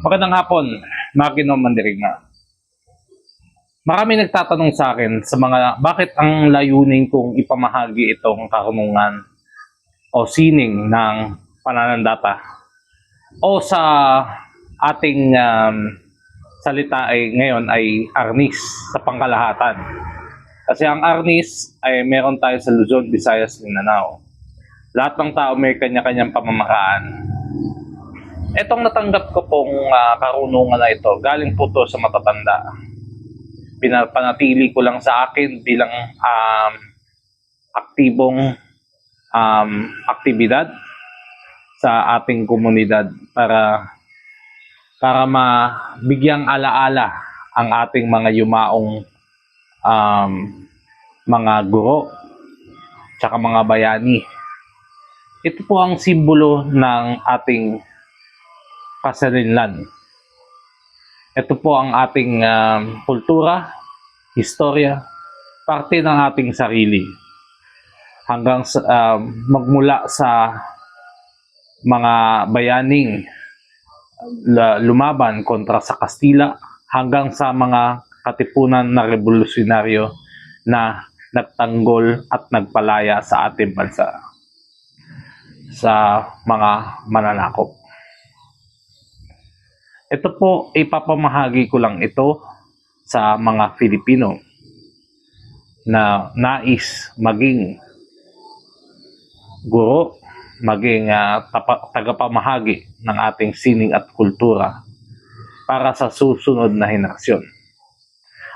Magandang hapon, Magino Mandirigma. Marami nagtatanong sa akin sa mga bakit ang layunin kong ipamahagi itong karunungan o sining ng pananandata o sa ating um, salita ay ngayon ay arnis sa pangkalahatan. Kasi ang arnis ay meron tayo sa Luzon, Visayas, Mindanao. Lahat ng tao may kanya-kanyang pamamaraan. Etong natanggap ko pong ah, karunungan na ito, galing po to sa matatanda. Pinapanatili ko lang sa akin bilang um, aktibong um, aktibidad sa ating komunidad para para mabigyang alaala ang ating mga yumaong um, mga guro tsaka mga bayani. Ito po ang simbolo ng ating kasarinlan. Ito po ang ating um, kultura, historia, parte ng ating sarili. Hanggang sa, um, magmula sa mga bayaning lumaban kontra sa Kastila hanggang sa mga katipunan na revolusyonaryo na nagtanggol at nagpalaya sa ating bansa sa mga mananakop. Ito po, ipapamahagi ko lang ito sa mga Filipino na nais maging guro, maging ah, tapa- tagapamahagi ng ating sining at kultura para sa susunod na henerasyon.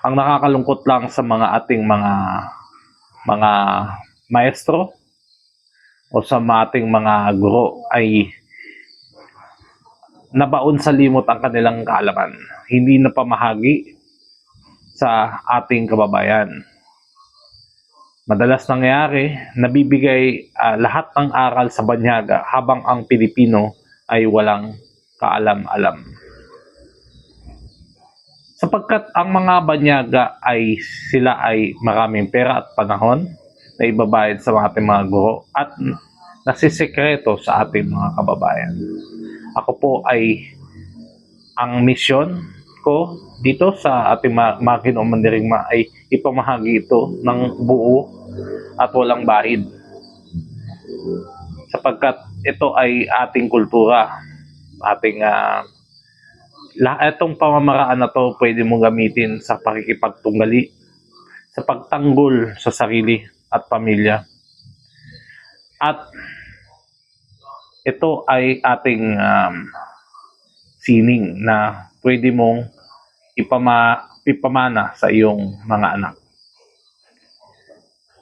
Ang nakakalungkot lang sa mga ating mga mga maestro o sa mga ating mga guro ay nabaon sa limot ang kanilang kaalaman. Hindi na pamahagi sa ating kababayan. Madalas nangyayari, nabibigay ah, lahat ng aral sa banyaga habang ang Pilipino ay walang kaalam-alam. Sapagkat ang mga banyaga ay sila ay maraming pera at panahon na ibabayad sa mga ating mga guro at nasisekreto sa ating mga kababayan. Ako po ay ang misyon ko dito sa ating ma- Makin o Mandirigma ay ipamahagi ito ng buo at walang bahid. Sapagkat ito ay ating kultura, ating ah, lahat itong pamamaraan na to pwede mong gamitin sa pakikipagtunggali, sa pagtanggol sa sarili at pamilya. At ito ay ating um, sining na pwede mong ipama, ipamana sa iyong mga anak.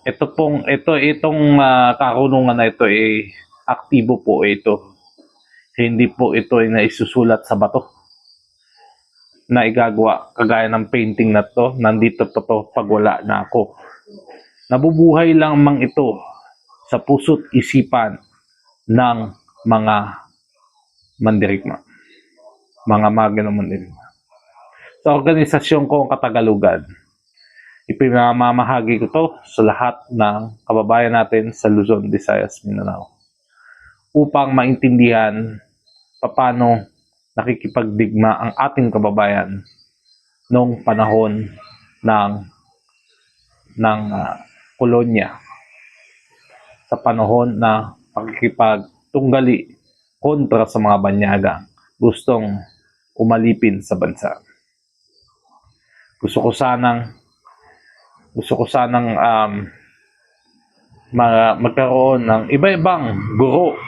Ito pong ito itong ah, karunungan na ito ay aktibo po ito. Hindi po ito ay naisusulat sa bato na igagawa kagaya ng painting na to nandito pa to pag wala na ako nabubuhay lang mang ito sa puso't isipan ng mga mandirigma. Mga magno mandirigma sa organisasyon ko ang Katagalugan ipinamamahagi ko to sa lahat ng kababayan natin sa Luzon, Visayas, Mindanao upang maintindihan paano nakikipagdigma ang ating kababayan noong panahon ng ng ah, kolonya sa panahon na pagkikipagtunggali kontra sa mga banyaga gustong umalipin sa bansa. Gusto ko sanang gusto ko sanang um, ma- magkaroon ng iba-ibang guro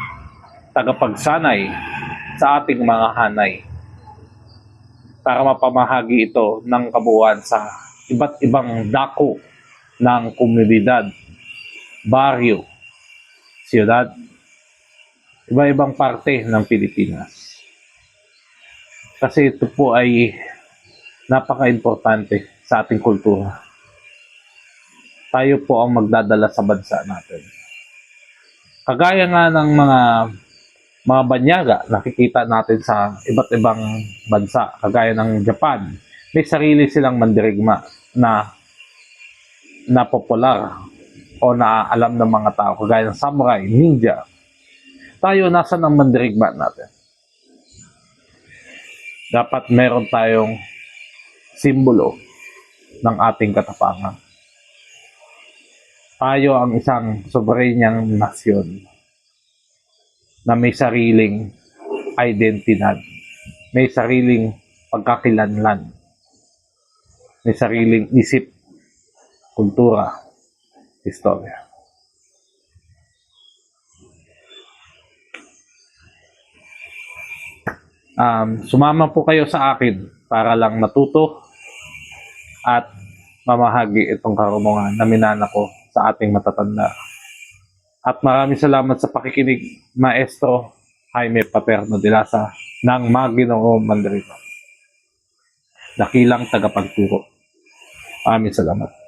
tagapagsanay sa ating mga hanay para mapamahagi ito ng kabuuan sa iba't ibang dako ng komunidad, baryo, siyudad, iba-ibang parte ng Pilipinas. Kasi ito po ay napaka-importante sa ating kultura. Tayo po ang magdadala sa bansa natin. Kagaya nga ng mga mga banyaga nakikita natin sa iba't ibang bansa kagaya ng Japan may sarili silang mandirigma na na popular o na alam ng mga tao kagaya ng samurai, ninja tayo nasa ng mandirigma natin. Dapat meron tayong simbolo ng ating katapangan. Tayo ang isang soberanyang nasyon na may sariling identidad, may sariling pagkakilanlan, may sariling isip, kultura, istorya. Um, sumama po kayo sa akin para lang matuto at mamahagi itong karunungan na minana ko sa ating matatanda. At maraming salamat sa pakikinig, Maestro Jaime Paterno de Lasa ng Maginoo Mandarino. Dakilang tagapagturo. Maraming salamat.